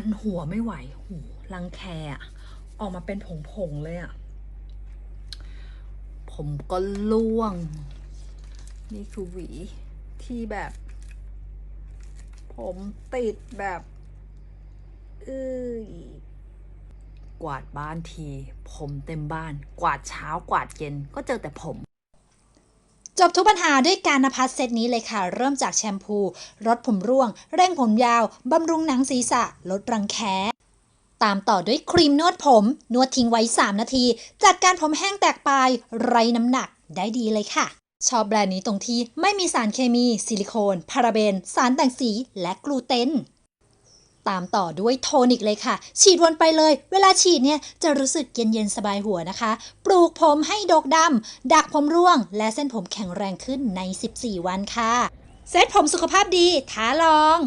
คันหัวไม่ไหวหูรังแคอะออกมาเป็นผงๆเลยอะผมก็ล่วง นี่คือหวีที่แบบ ผมติดแบบเอ้ยกวาดบ้านที ผมเต็มบ้าน กวาดเช้ากวาดเย็นก็เจอแต่ผม จบทุกปัญหาด้วยการนภัสเซตนี้เลยค่ะ เริ่มจากแชมพูลดผมร่วง เร่งผมยาว บำรุงหนังศีรษะ ลดรังแคตามต่อด้วยครีมนวดผม นวดทิ้งไว้ 3 นาที จัดการผมแห้งแตกปลาย ไร้น้ำหนักได้ดีเลยค่ะ ชอบแบรนด์นี้ตรงที่ไม่มีสารเคมี ซิลิโคน พาราเบน สารแต่งสี และกลูเตน ตามต่อด้วยโทนิกเลยค่ะ ฉีดวนไปเลย เวลาฉีดเนี่ยจะรู้สึกเย็นๆสบายหัวนะคะ ปลูกผมให้ดกดำ ดักผมร่วง และเส้นผมแข็งแรงขึ้นใน 14 วันค่ะ เซตผมสุขภาพดีท้าลอง